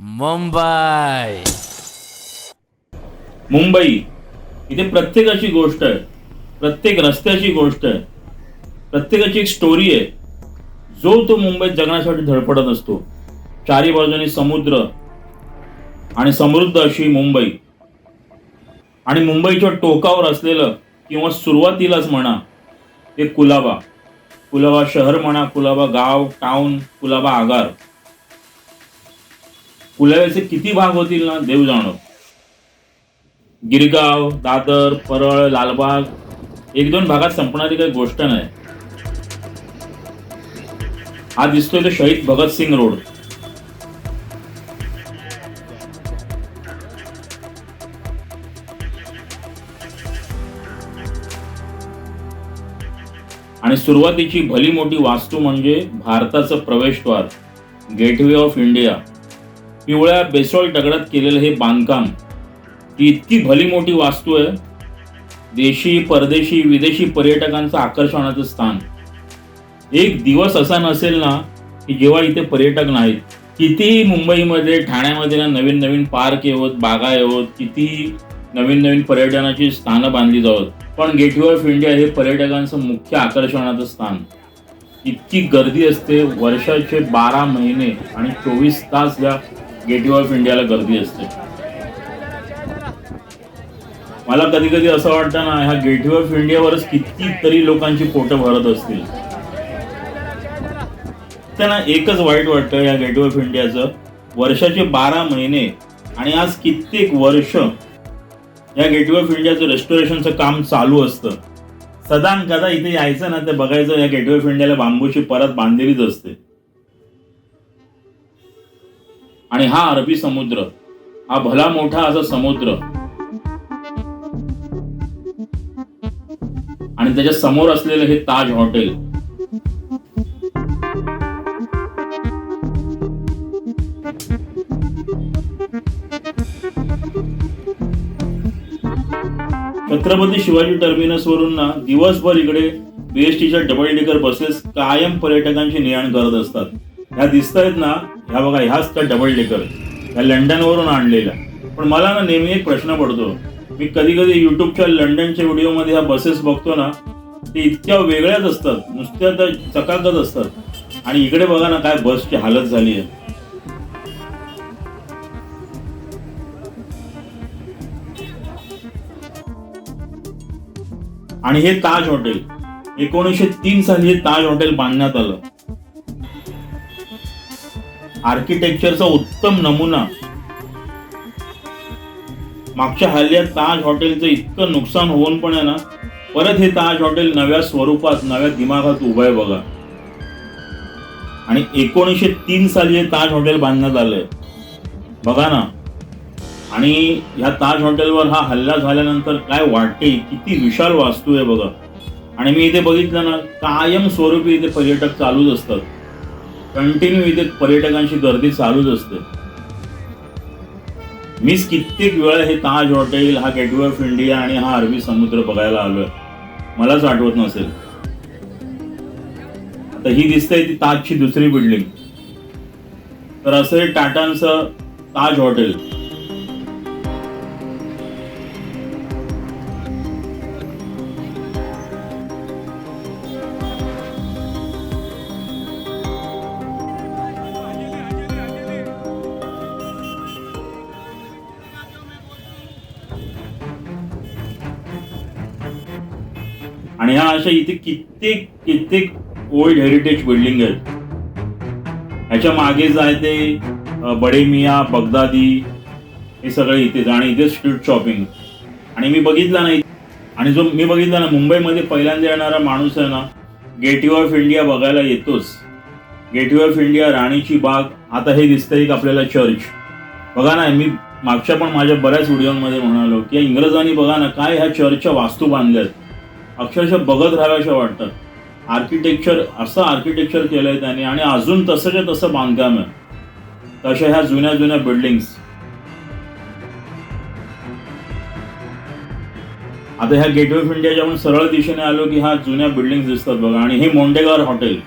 मुंबई. मुंबई. इथे प्रत्येकाची गोष्ट आहे. प्रत्येक रस्त्याची गोष्ट आहे. प्रत्येकाची एक स्टोरी आहे. जो तो मुंबईत जगण्यासाठी धडपडत असतो. चारी बाजूनी समुद्र आणि समृद्ध अशी मुंबई. आणि मुंबईच्या टोकावर असलेलं किंवा सुरुवातीलाच म्हणा ते कुलाबा. कुलाबा शहर म्हणा कुलाबा गाव टाउन कुलाबा आगार. कुलाब्याचे किती भाग होतील ना? देव जाणो. गिरगाव दादर परळ लालबाग एक दोन भागात संपणारी काही गोष्ट नाही. हा दिसतोय तो शहीद भगतसिंग रोड. आणि सुरुवातीची भली मोठी वास्तू म्हणजे भारताचं प्रवेशद्वार गेटवे ऑफ इंडिया. पिवळ्या बेसॉल दगडात केलेलं हे बांधकाम ती इतकी भली मोठी वास्तू आहे. देशी परदेशी विदेशी पर्यटकांचं आकर्षणाचं स्थान. एक दिवस असा नसेल ना की जेव्हा इथे पर्यटक नाहीत. कितीही मुंबईमध्ये ठाण्यामध्ये ना नवीन नवीन पार्क येवत बागा येवत किती नवीन नवीन पर्यटनाची स्थानं बांधली जावत पण गेटवे ऑफ इंडिया हे पर्यटकांचं मुख्य आकर्षणाचं स्थान. इतकी गर्दी असते वर्षाचे बारा महिने आणि चोवीस तास या गेटवे ऑफ इंडियाला गर्दी असते. मला कधी कधी असं वाटतं ना ह्या गेटवे ऑफ इंडियावरच कितीतरी लोकांची पोटं भरत असतील. त्यांना एकच वाईट वाटतं या गेटवे ऑफ इंडियाचं वर्षाचे बारा महिने आणि आज कित्येक वर्ष या गेटवे ऑफ इंडियाचं रेस्टोरेशनचं काम चालू असतं. सदान कदा इथे यायचं ना ते बघायचं या गेटवे ऑफ इंडियाला बांबूची परत बांधलेलीच असते. आणि हा अरबी समुद्र हा भला मोठा असा समुद्र. आणि त्याच्यासमोर असलेलं हे ताज हॉटेल. छत्रपती शिवाजी टर्मिनस वरून ना दिवसभर इकडे बीएसटीच्या डबल डेकर बसेस कायम पर्यटकांची ने करत असतात. ह्या दिसत आहेत ना ह्या बघा ह्याच त्या डबल डेकर ह्या लंडनवरून आणलेल्या. पण मला ना नेहमी एक प्रश्न पडतो. मी कधी कधी युट्यूबच्या लंडनच्या व्हिडिओमध्ये ह्या बसेस बघतो ना ते इतक्या वेगळ्याच असतात. नुसत्या त्या चकाकत असतात. आणि इकडे बघा ना काय बसची हालत झाली आहे. आणि हे ताज हॉटेल. एकोणीसशे तीन साली हे ताज हॉटेल बांधण्यात आलं. आर्किटेक्चरचा उत्तम नमुना. मागच्या हल्ल्यात ताज हॉटेलचं इतकं नुकसान होऊन पण आहे ना परत हे ताज हॉटेल नव्या स्वरूपात नव्या दिमागात उभं आहे बघा. आणि एकोणीसशे तीन साली हे ताज हॉटेल बांधण्यात आलंय. बघा ना. आणि ह्या ताज हॉटेलवर हा हल्ला झाल्यानंतर काय वाटते किती विशाल वास्तू आहे बघा. आणि मी इथे बघितलं ना कायम स्वरूपी इथे पर्यटक चालूच असतात. कंटिन्यू इथे पर्यटकांची गर्दी चालूच असते. मीच कित्येक वेळा हे ताज हॉटेल हा गेटवे ऑफ इंडिया आणि हा अरबी समुद्र बघायला आलोय. मलाच आठवत नसेल. आता ही दिसते ती ताजची दुसरी बिल्डिंग तर असं हे टाटांचं ताज हॉटेल. अशा इथे कित्येक कित्येक ओल्ड हेरिटेज बिल्डिंग आहेत. ह्याच्या मागे जाय ते बडे मिया बगदादी हे सगळे इथेच आणि इथे स्ट्रीट शॉपिंग आणि मी बघितलं नाही. आणि जो मी बघितला ना मुंबईमध्ये पहिल्यांदा येणारा माणूस आहे ना गेटवे ऑफ इंडिया बघायला येतोच. गेटवे ऑफ इंडिया राणीची बाग आता हे दिसतंय एक आपल्याला चर्च बघा ना मी मागच्या पण माझ्या बऱ्याच व्हिडिओमध्ये म्हणालो की इंग्रजांनी बघा ना काय ह्या चर्चच्या वास्तू बांधल्यात. अक्षरशः बघत राहाव्याशा वाटतात. आर्किटेक्चर असं आर्किटेक्चर केलंय त्याने आणि अजून तसंच्या तसं बांधकाम आहे. तशा ह्या जुन्या जुन्या बिल्डिंग्स आता ह्या गेटवे ऑफ इंडियाच्या आपण सरळ दिशेने आलो की ह्या जुन्या बिल्डिंग दिसतात बघा. आणि हे मोंडेगार हॉटेल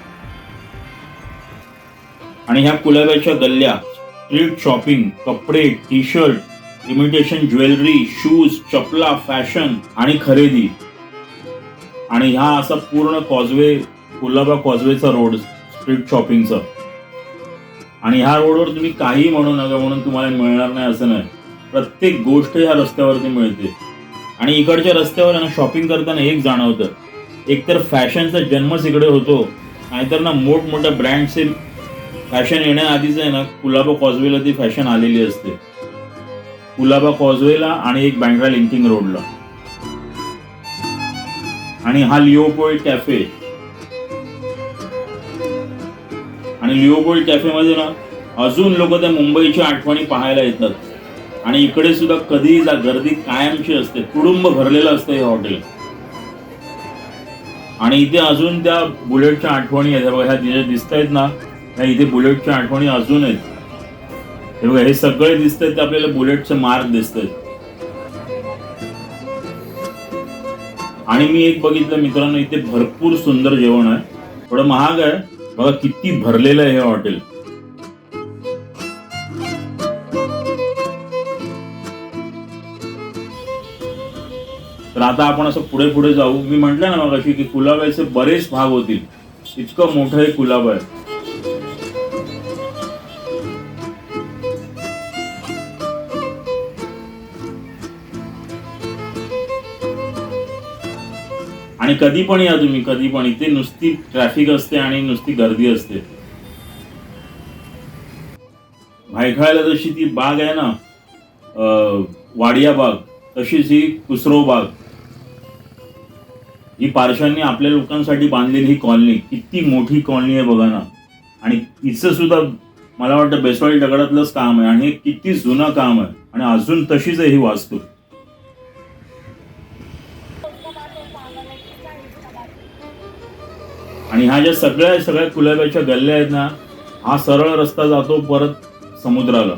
आणि ह्या कुलाब्याच्या गल्ल्या स्ट्रीट शॉपिंग कपडे T shirt imitation jewellery shoes चपला फॅशन आणि खरेदी. आणि हा असा पूर्ण कॉजवे कुलाबा कॉजवेचा रोड स्ट्रीट शॉपिंगचा आणि ह्या रोडवर तुम्ही काही म्हणू नका म्हणून तुम्हाला मिळणार नाही असं नाही. प्रत्येक गोष्ट ह्या रस्त्यावरती मिळते. आणि इकडच्या रस्त्यावर ना शॉपिंग करताना एक जाणवतं. एकतर फॅशनचा जन्मच इकडे होतो नाहीतर ना मोठमोठ्या ब्रँडचे फॅशन येण्याआधीच आहे ना कुलाबा कॉजवेला ती फॅशन आलेली असते. कुलाबा कॉजवेला आणि एक बँड्रा लिंकिंग रोडला आणि हा लिओपोल्ड कॅफे. आणि लिओपोल्ड कॅफेमध्ये ना अजून लोक त्या मुंबईच्या आठवणी पाहायला येतात. आणि इकडे सुद्धा कधी जा गर्दी कायमची असते कुटुंब भरलेलं असतं हे हॉटेल. आणि इथे अजून त्या बुलेटच्या आठवणी आहेत. बघा ह्या जे दिसत आहेत ना ह्या इथे बुलेटच्या आठवणी अजून आहेत. हे बघा हे सगळे दिसत आहेत ते आपल्याला बुलेटचे मार्क दिसत आहेत आणि मी एक बघितलं मित्रांनो इथे भरपूर सुंदर जेवण आहे. थोडं महाग आहे. बघा किती भरलेलं आहे हे हॉटेल. तर आता आपण असं पुढे पुढे जाऊ. मी म्हटलं ना मग अशी की कुलाब्याचे बरेच भाग होतील. इतकं मोठं हे कुलाब आहे. आणि कधी पण या तुम्ही कधी पण इथे नुसती ट्रॅफिक असते आणि नुसती गर्दी असते. भायखळ्याला जशी ती बाग आहे ना वाडिया बाग तशीच ही कुसरो बाग. ही पारशांनी आपल्या लोकांसाठी बांधलेली ही कॉलनी किती मोठी कॉलनी आहे बघा ना. आणि हिचं सुद्धा मला वाटतं बेसवाडी दगडातलंच काम आहे आणि हे किती जुनं काम आहे. आणि अजून तशीच आहे ही वास्तू. आणि ह्या ज्या सगळ्या सगळ्या कुलाब्याच्या गल्ल्या आहेत ना हा सरळ रस्ता जातो परत समुद्राला.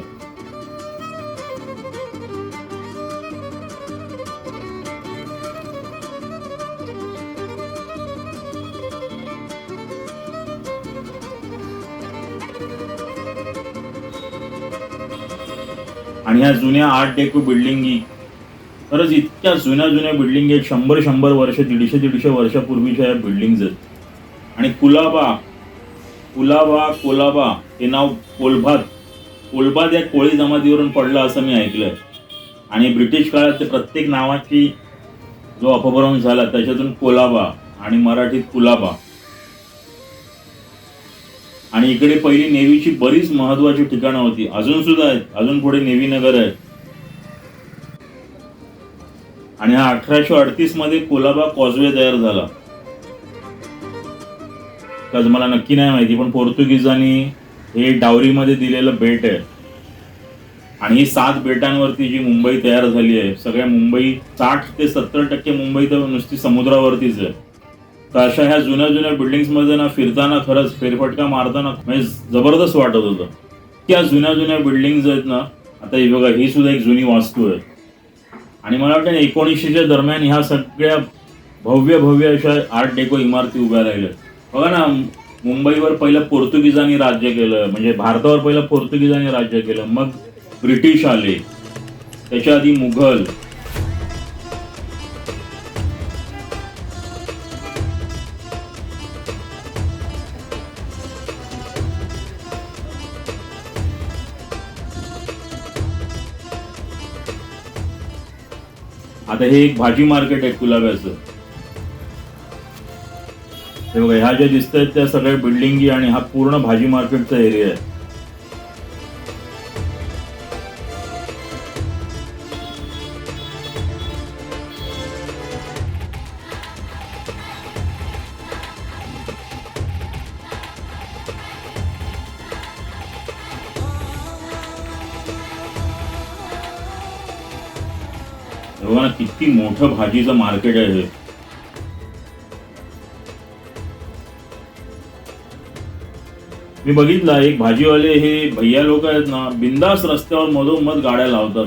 आणि ह्या जुन्या आर्ट डेको बिल्डिंगी खरंच इतक्या जुन्या जुन्या बिल्डिंग आहेत शंभर शंभर वर्ष दीडशे दीडशे वर्षापूर्वीच्या या बिल्डिंग्ज आहेत. आणि कुलाबा कुलाबा कोलाबा हे नाव कोलभात कोलभात या कोळी जमातीवरून पडलं असं मी ऐकलंय. आणि ब्रिटिश काळात ते प्रत्येक नावाची जो अपभ्रंश झाला त्याच्यातून कोलाबा आणि मराठीत कुलाबा. आणि इकडे पहिली नेव्हीची बरीच महत्वाची ठिकाणं होती. अजून सुद्धा आहेत. अजून पुढे नेव्ही नगर आहे आणि हा अठराशे अडतीसमध्ये कोलाबा कॉजवे तयार झाला. त्याच मला नक्की नाही माहिती पण पोर्तुगीजांनी हे डावरीमध्ये दिलेलं बेट आहे. आणि ही सात बेटांवरती जी मुंबई तयार झाली आहे सगळ्या मुंबई साठ ते सत्तर टक्के मुंबई तर नुसती समुद्रावरतीच आहे. तर अशा ह्या जुन्या जुन्या बिल्डिंग्समध्ये ना फिरताना खरंच फेरफटका मारताना म्हणजे जबरदस्त वाटत होतं. त्या जुन्या जुन्या बिल्डिंग्ज आहेत ना आता हे बघा ही सुद्धा एक जुनी वास्तू आहे. आणि मला वाटतं एकोणीसशेच्या दरम्यान ह्या सगळ्या भव्य भव्य अशा आर्ट डेको इमारती उभ्या राहिल्या. बघा ना मुंबईवर पहिलं पोर्तुगीजांनी राज्य केलं म्हणजे भारतावर पहिलं पोर्तुगीजांनी राज्य केलं मग ब्रिटिश आले त्याच्या आधी मुघल. आता हे एक भाजी मार्केट आहे कुलाब्याचं हे बघा ह्या ज्या दिसत आहेत त्या सगळ्या बिल्डिंगी आणि हा पूर्ण भाजी मार्केटचा एरिया आहे. बघा किती मोठं भाजीचं मार्केट आहे मी बघितलं एक भाजीवाले हे भैया लोक आहेत ना बिंदास रस्त्यावर मधोमध गाड्या लावतात.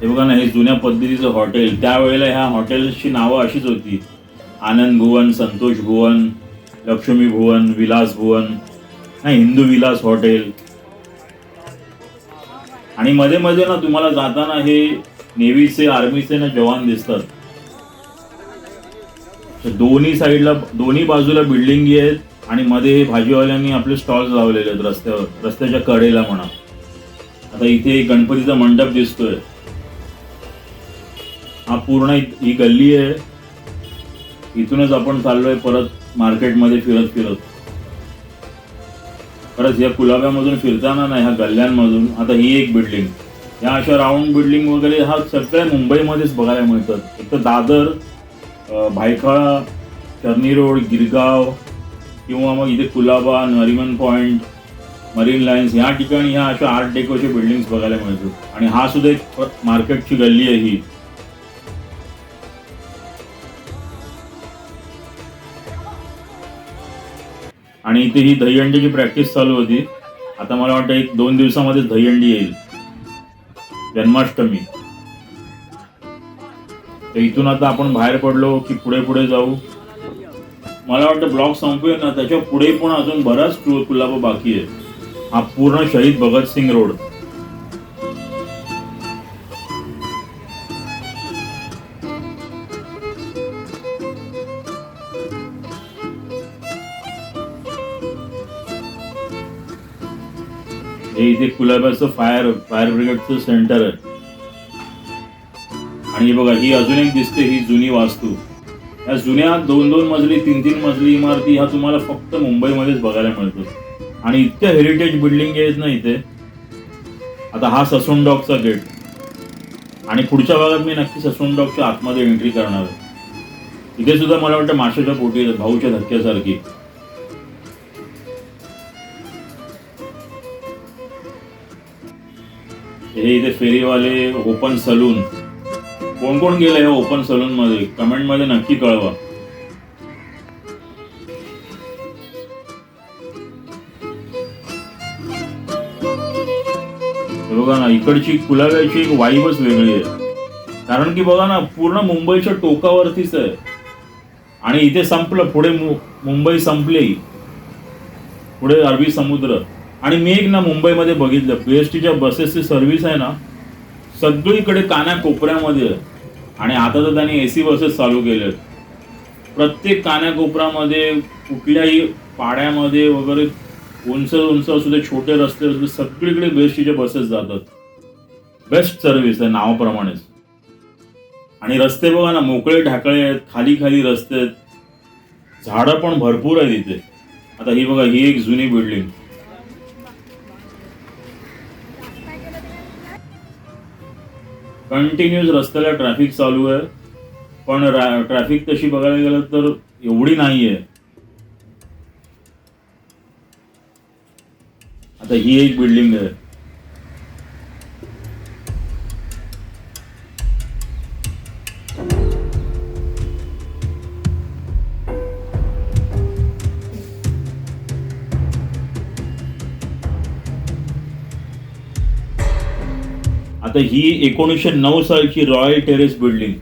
हे बघा ना हे जुन्या पद्धतीचं हॉटेल. त्यावेळेला ह्या हॉटेल्सची नावं अशीच होती. आनंद भुवन संतोष भुवन लक्ष्मी भुवन विलास भुवन. नाही हिंदू विलास हॉटेल. आणि मध्ये मध्ये ना तुम्हाला जाताना हे नेव्हीचे आर्मीचे ना जवान दिसतात. तर दोन्ही साईडला दोन्ही बाजूला बिल्डिंगी आहेत. आणि मध्ये भाजीवाल्यांनी आपले स्टॉल्स लावलेले आहेत रस्त्यावर रस्त्याच्या कडेला म्हणा. आता इथे एक गणपतीचा मंडप दिसतोय. हा पूर्ण ही गल्ली आहे. इथूनच आपण चाललोय परत मार्केटमध्ये फिरत फिरत. खरंच या कुलाब्यामधून फिरताना नाही ह्या गल्ल्यांमधून. आता ही एक बिल्डिंग ह्या अशा राऊंड बिल्डिंग वगैरे हा सगळ्या मुंबईमध्येच बघायला मिळतात. एक तर दादर भायखळा चर्नी रोड गिरगाव किंवा मग इथे Colaba Nariman point marine lines ह्या ठिकाणी ह्या अशा आर्ट डेकोचे बिल्डिंग्स बघायला मिळतात आणि हा सुद्धा एक मार्केटची गल्ली आहे ही. आणि इथे ही दहीहंडीची प्रॅक्टिस चालू होती. आता मला वाटतं एक दोन दिवसामध्ये दहीहंडी येईल. जन्माष्टमी. तर इथून आता आपण बाहेर पडलो की पुढे पुढे जाऊ. मला वाटतं ब्लॉग संपूया ना त्याच्या पुढे पण अजून बराच कुलाबा बाकी आहे. हा पूर्ण शहीद भगतसिंग रोड. हे इथे कुलाब्याचं फायर फायर ब्रिगेडचं सेंटर आहे. आणि हे बघा ही अजून एक दिसते ही जुनी वास्तू. या जुन्या दोन दोन मजली तीन तीन मजली इमारती ह्या तुम्हाला फक्त मुंबईमध्येच बघायला मिळतात आणि इतक्या हेरिटेज बिल्डिंग आहेत ना इथे. आता हा ससून डॉगचा गेट आणि पुढच्या भागात मी नक्की ससून डॉगच्या आतमध्ये एंट्री करणार आहे. इथे सुद्धा मला वाटतं माशाच्या पोटी भाऊच्या धक्क्यासारखी. हे इथे फेरीवाले ओपन सलून कोण कोण गेलं हे हो ओपन सलून मध्ये? कमेंटमध्ये नक्की कळवा. बघा ना इकडची कुलाव्याची एक वाईबच वेगळी आहे. कारण की बघा ना पूर्ण मुंबईच्या टोकावरतीच आहे. आणि इथे संपलं पुढे मुंबई संपली. पुढे अरबी समुद्र. आणि मी एक ना मुंबईमध्ये बघितलं पी एस टीच्या बसेसची सर्व्हिस आहे ना सगळीकडे काना कोपऱ्यामध्ये आहे. आणि आता तर त्यांनी एसी बसेस चालू केले प्रत्येक कानाकोपरामध्ये कुठल्याही पाड्यामध्ये वगैरे उंच उंच असू दे छोटे रस्ते असू दे सगळीकडे बेस्टचे बसेस जातात. बेस्ट सर्व्हिस आहे नावाप्रमाणेच. आणि रस्ते बघा ना मोकळे ढाकळे आहेत खाली खाली रस्ते आहेत. झाडं पण भरपूर आहेत इथे. आता ही बघा ही एक जुनी बिल्डिंग कंटिन्युअस रस्त्याला ट्रॅफिक चालू आहे. पण ट्रॅफिक तशी बघायला गेलं तर एवढी नाही आहे आता ही एक बिल्डिंग आहे. आता ही एकोणीसशे नऊ सालची रॉयल टेरेस बिल्डिंग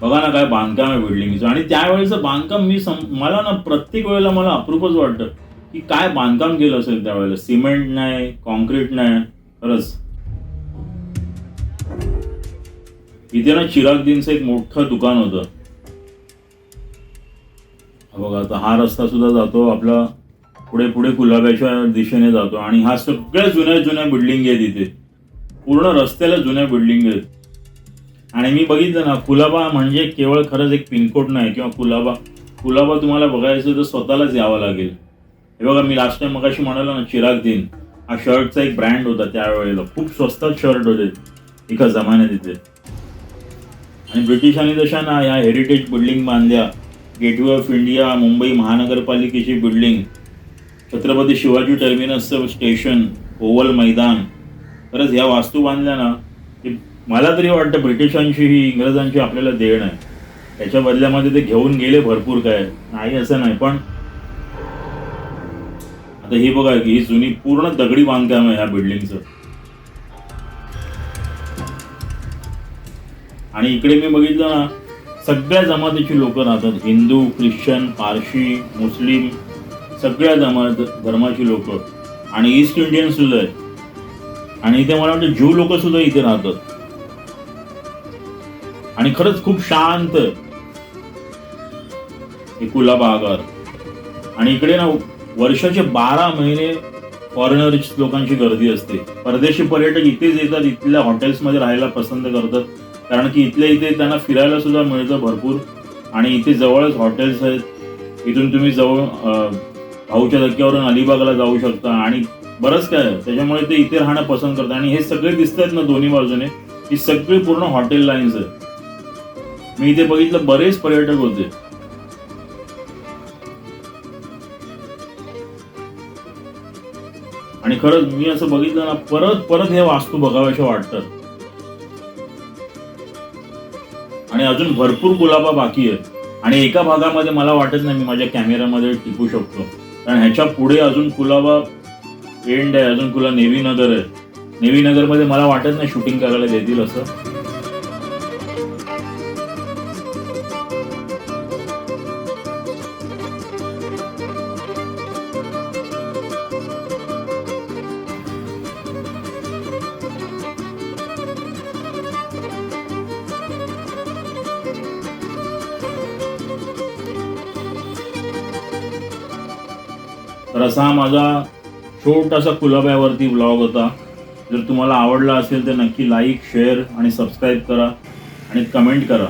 बघा ना काय बांधकाम आहे बिल्डिंगचं आणि त्यावेळेचं बांधकाम मी सम मला ना प्रत्येक वेळेला मला अप्रूपच वाटतं की काय बांधकाम केलं असेल त्यावेळेला. सिमेंट नाही कॉन्क्रीट नाही खरंच. इथे ना चिराग दिनचं एक मोठं दुकान होतं. बघा आता हा रस्ता सुद्धा जातो आपला पुढे पुढे कुलाब्याच्या दिशेने जातो. आणि हा सगळ्या जुन्या जुन्या बिल्डिंग आहेत इथे. पूर्ण रस्त्याला जुन्या बिल्डिंग आहेत. आणि मी बघितलं ना कुलाबा म्हणजे केवळ खरंच एक पिनकोड नाही किंवा कुलाबा कुलाबा तुम्हाला बघायचं तर स्वतःलाच यावं लागेल. हे बघा मी लास्ट टाइम मगाशी म्हणालो ना चिराग दिन हा शर्टचा एक ब्रँड होता त्यावेळेला. खूप स्वस्तात शर्ट होते. एका जमान्यात तिथे. आणि ब्रिटिशांनी जशा ना ह्या हेरिटेज बिल्डिंग बांधल्या. गेटवे ऑफ इंडिया मुंबई महानगरपालिकेची बिल्डिंग छत्रपती शिवाजी टर्मिनसचं स्टेशन ओव्हल मैदान. खरंच ह्या वास्तू बांधल्या ना की मला तरी वाटतं ब्रिटिशांशी ही इंग्रजांची आपल्याला देण आहे. त्याच्या बदल्यामध्ये ते घेऊन गेले भरपूर काय. नाही असं नाही पण आता ही बघा ही जुनी पूर्ण दगडी बांधकाम आहे ह्या बिल्डिंगचं. आणि इकडे मी बघितलं ना सगळ्या जमातीची लोक राहतात. हिंदू ख्रिश्चन पारशी मुस्लिम सगळ्या जमा धर्माची लोक. आणि ईस्ट इंडियन सुद्धा आहे आणि इथे मला वाटतं ज्यू लोक सुद्धा इथे राहतात. आणि खरंच खूप शांत. आहे. हे कुलाबा आणि इकडे ना वर्षाचे बारा महिने फॉरेनर्स लोकांची गर्दी असते. परदेशी पर्यटक इथेच येतात इथल्या हॉटेल्समध्ये राहायला पसंत करतात. कारण की इथल्या इथे त्यांना फिरायला सुद्धा मिळतं भरपूर. आणि इथे जवळच हॉटेल्स आहेत. इथून तुम्ही जवळ भाऊच्या धक्क्यावरून अलिबागला जाऊ शकता. आणि बरंच काय त्याच्यामुळे ते इथे राहणं पसंत करतात. आणि हे सगळे दिसतात ना दोन्ही बाजूने ही सगळी पूर्ण हॉटेल लाईन्स आहे मी इथे बघितलं बरेच पर्यटक होते. आणि खरंच मी असं बघितलं ना परत परत हे वास्तू बघावेसे वाटतात. आणि अजून भरपूर गुलाबा बाकी आहेत. आणि एका भागामध्ये मला वाटत नाही मी माझ्या कॅमेऱ्यामध्ये टिकू शकतो. कारण ह्याच्या पुढे अजून कुलाबा एंड आहे अजून तुला नेवी नगर आहे. नेवी नगरमध्ये मला वाटत नाही शूटिंग करायला देतील असं. तर असा माझा छोटासा कुलाब्यावरती ब्लॉग होता. जर तुम्हाला आवडला असेल तर नक्की लाईक शेअर आणि सबस्क्राईब करा आणि कमेंट करा.